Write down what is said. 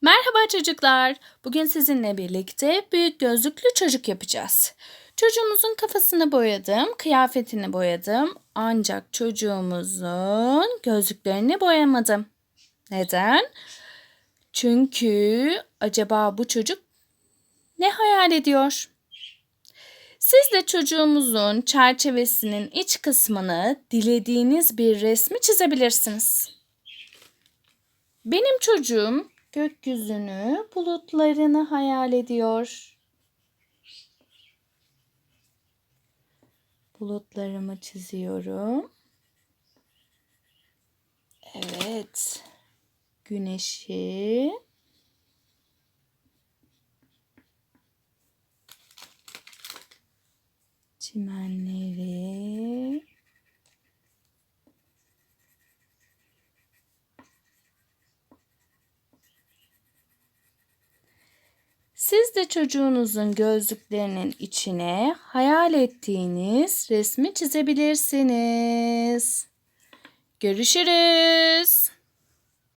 Merhaba çocuklar. Bugün sizinle birlikte büyük gözlüklü çocuk yapacağız. Çocuğumuzun kafasını boyadım, kıyafetini boyadım. Ancak çocuğumuzun gözlüklerini boyamadım. Neden? Çünkü acaba bu çocuk ne hayal ediyor? Siz de çocuğumuzun çerçevesinin iç kısmını dilediğiniz bir resmi çizebilirsiniz. Benim çocuğum gökyüzünü, bulutlarını hayal ediyor. Bulutlarımı çiziyorum. Evet. Güneşi. Çimenleri. Siz de çocuğunuzun gözlüklerinin içine hayal ettiğiniz resmi çizebilirsiniz. Görüşürüz.